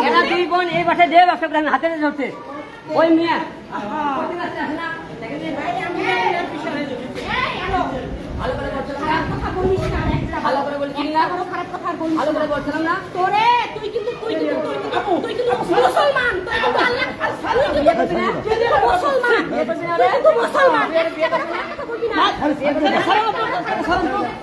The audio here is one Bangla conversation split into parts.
এরা? দুই বোন এই বাসে দেও ব্যবসা করে হাতে ধরছে ওই মিয়া ভালো করে। বলছিলাম না তোরে তুই কিন্তু তুই কিন্তু তুই কিন্তু মুসলমান তুই কিন্তু আল্লাহ তুই কিন্তু তুই কিন্তু মুসলমান তুই কিন্তু মুসলমান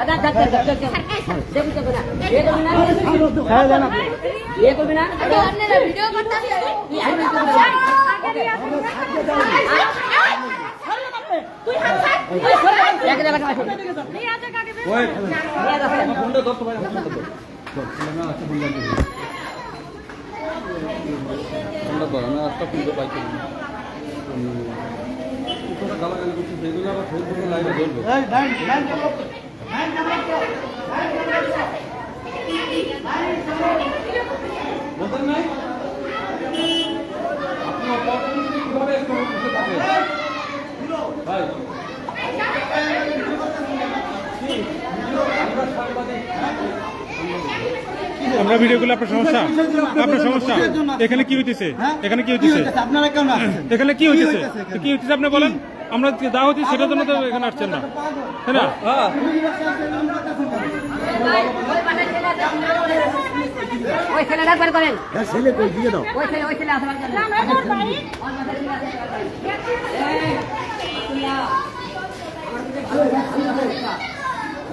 আচ্ছা আচ্ছা আচ্ছা ভিডিও করতেছেন তুই হাত তুই হাত ছাড় এক জায়গায় আসো তুই হাত কাকে ওই নিয়ে যাচ্ছে আমার ফোনটা ধর তো ভাই আমার ফোনটা ধর একটা ফোনটা পাইছি না। গালাগালি করছি সেগুলো আবার ফেসবুকে লাইভে ধরবো। বোঝেন নাই? আপনি অপরচুনিটি কীভাবে ভাই আমরা সাংবাদিক আমরা ভিডিও করলে আপনার সমস্যা? আপনার সমস্যা? এখানে কি হইতেছে? এখানে কি হইতেছে? আপনারা কেমন আছেন এখানে কি হইতেছে? কি হইতেছে আপনি বলেন? আমরা যা হচ্ছে সেটার জন্য তো এখানে আসছেন না। তাই না? হ্যাঁ ওই ছেলেটা একবার করেন। ছেলে কই? দিয়ে দাও। ওই ছেলে ওই ছেলে আসবার না না তোর বাড়ি। দাদা একটু কি বলা একটু কি বলা একটু ভাই আমার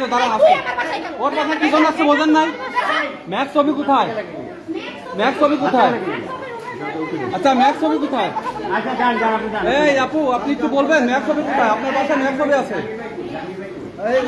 তো দাঁড়া তুই আসো। আমার বাসায় কেন? ওর বাসা কি জন্য আসছে বোঝেন নাই? ম্যাক্স ছবি কোথায়? ম্যাক্স ছবি কোথায়? আচ্ছা ম্যাক্স ছবি কোথায়? এই আপু আপনি একটু বলবেন ম্যাক্স ছবি কোথায়? আপনার বাসায় ম্যাক্স ছবি আছে। এই